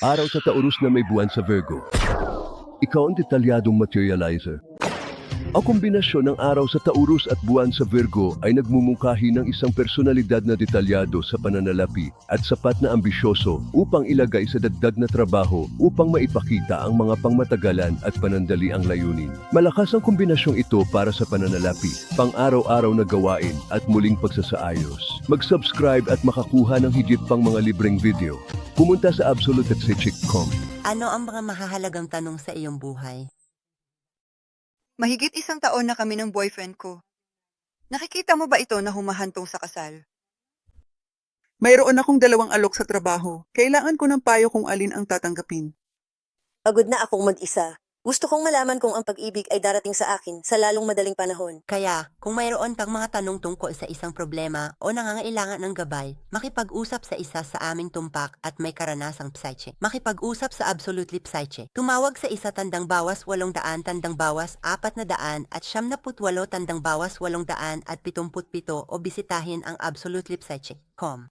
Araw sa Taurus na may buwan sa Virgo. Ikaw ang detalyadong materializer. Ang kombinasyon ng araw sa Taurus at buwan sa Virgo ay nagmumungkahi ng isang personalidad na detalyado sa pananalapi at sapat na ambisyoso upang ilagay sa dagdag na trabaho upang maipakita ang mga pangmatagalan at panandali ang layunin. Malakas ang kombinasyong ito para sa pananalapi, pang-araw-araw na gawain at muling pagsasaayos. Mag-subscribe at makakuha ng higit pang mga libreng video. Pumunta sa absolute.com. Ano ang mga mahahalagang tanong sa iyong buhay? Mahigit isang taon na kami ng boyfriend ko. Nakikita mo ba ito na humahantong sa kasal? Mayroon akong dalawang alok sa trabaho. Kailangan ko ng payo kung alin ang tatanggapin. Pagod na akong mag-isa. Gusto kong malaman kung ang pag-ibig ay darating sa akin sa lalong madaling panahon. Kaya, kung mayroon kang mga tanong tungkol sa isang problema o nangangailangan ng gabay, makipag-usap sa isa sa aming tumpak at may karanasang psyche. Makipag-usap sa Absolutely Psyche. Tumawag sa isa tandang bawas walong daan tandang bawas apat na daan at siyam na putwalo tandang bawas walong daan at pitumput pito o bisitahin ang absolutelypsyche.com.